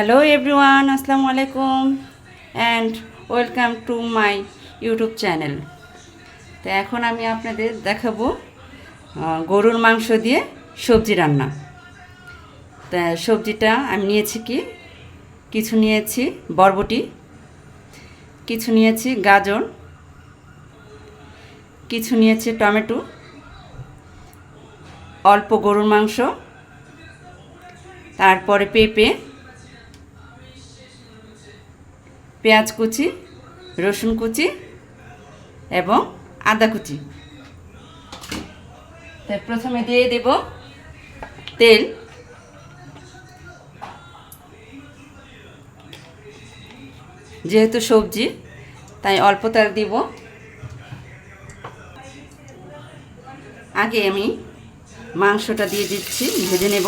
Hello everyone আসসালামু আলাইকুম and welcome to my YouTube channel তো এখন আমি আপনাদের দেখাবো গরুর মাংস দিয়ে সবজি রান্না। তা সবজিটা আমি নিয়েছি কি? কিছু নিয়েছি বরবটি, কিছু নিয়েছি গাজর, কিছু নিয়েছি টমেটো, অল্প গরুর মাংস, তারপরে পেঁপে পেঁয়াজ কুচি, রসুন কুচি এবং আদা কুচি। তাই প্রথমে দিয়ে দেব তেল। যেহেতু সবজি, তাই অল্প তেল দিব। আগে আমি মাংসটা দিয়ে দিচ্ছি, ভেজে নেব।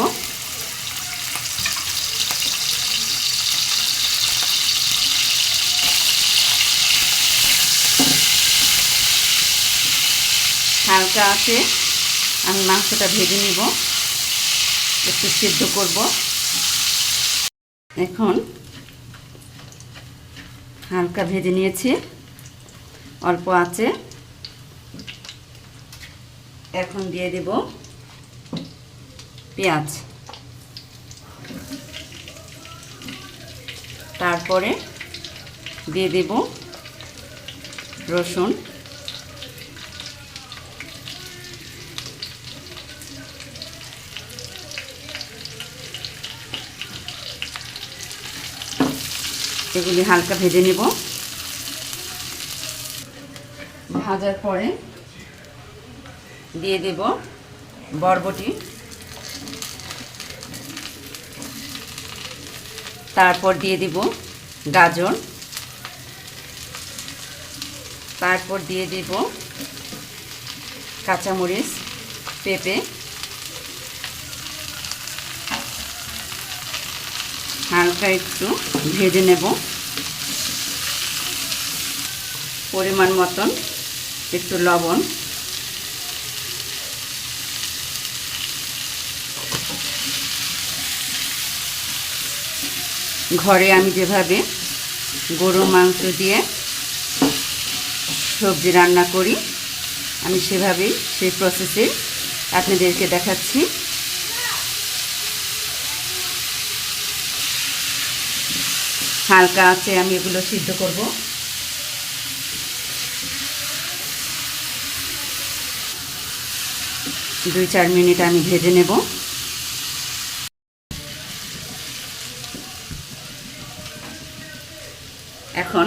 হালকা আছে। আমি মাংসটা ভেজে নিব। একটু সিদ্ধ করব। এখন হালকা ভেজে নিয়েছি। অল্প আছে। এখন দিয়ে দেব পেঁয়াজ। তারপরে দিয়ে দেব রসুন। এগুলি হালকা ভেজে নেব। ভাজার পরে দিয়ে দেব বরবটি। তারপর দিয়ে দেব গাজর। তারপর দিয়ে দেব কাঁচামরিচ, পেঁপে। হালকা একটু ভেজে নেব। পরিমাণ মতন একটু লবণ। ঘরে আমি যেভাবে গরুর মাংস দিয়ে সবজি রান্না করি, আমি সেভাবেই সেই প্রসেসে আপনাদেরকে দেখাচ্ছি। হালকা আছে, আমি এগুলো সিদ্ধ করব। দুই চার মিনিট আমি ভেজে নেব। এখন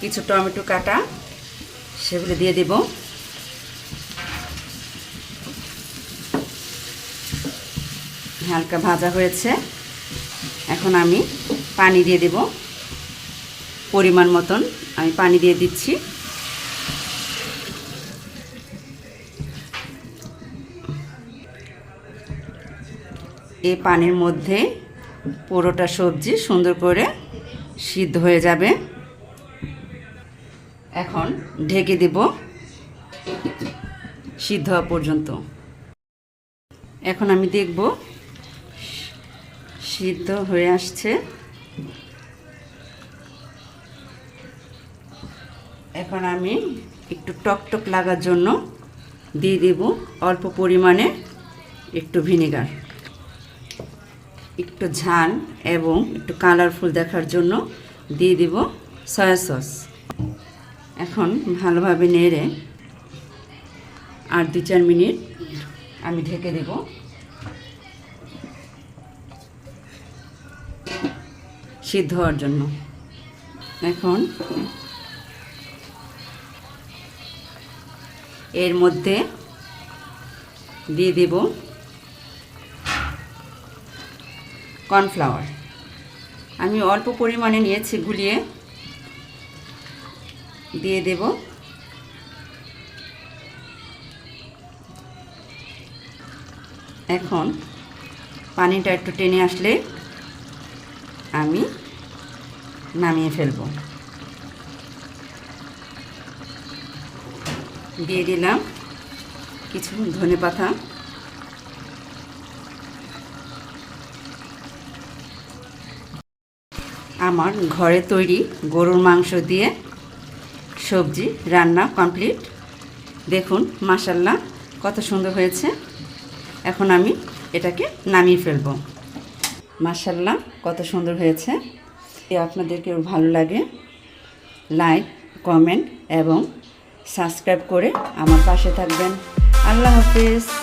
কিছু টমেটো কাটা, সেগুলো দিয়ে দেব। হালকা ভাজা হয়েছে। এখন আমি পানি দিয়ে দেব। পরিমাণ মতন আমি পানি দিয়ে দিচ্ছি। এই পানির মধ্যে পুরোটা সবজি সুন্দর করে সিদ্ধ হয়ে যাবে। এখন ঢেকে দেব সিদ্ধ হওয়া পর্যন্ত। এখন আমি দেখব সিদ্ধ হয়ে আসছে এখন আমি একটু টকটক লাগার জন্য দিয়ে দেব অল্প পরিমাণে একটু ভিনেগার, একটু ঝাল এবং একটু কালারফুল দেখার জন্য দিয়ে দেব সয়া সস। এখন ভালোভাবে নেড়ে আর দু চার মিনিট আমি ঢেকে দেব। সিদ্ধ হওয়ার জন্য। এখন এর মধ্যে দিয়ে দেব কর্নফ্লাওয়ার। আমি অল্প পরিমাণে নিয়েছি, গুলিয়ে দিয়ে দেব। এখন পানিটা একটু টেনে আসলে আমি নামিয়ে ফেলব। দিয়ে দিলাম কিছু ধনে পাতা। আমার ঘরে তৈরি গরুর মাংস দিয়ে সবজি রান্না কমপ্লিট। দেখুন মাসাল্লাহ কত সুন্দর হয়েছে। এখন আমি এটাকে নামিয়ে ফেলব। মাসাল্লাহ কত সুন্দর হয়েছে। যদি আপনাদেরকে ভালো লাগে, লাইক, কমেন্ট এবং সাবস্ক্রাইব করে আমার পাশে থাকবেন। আল্লাহ হাফিজ।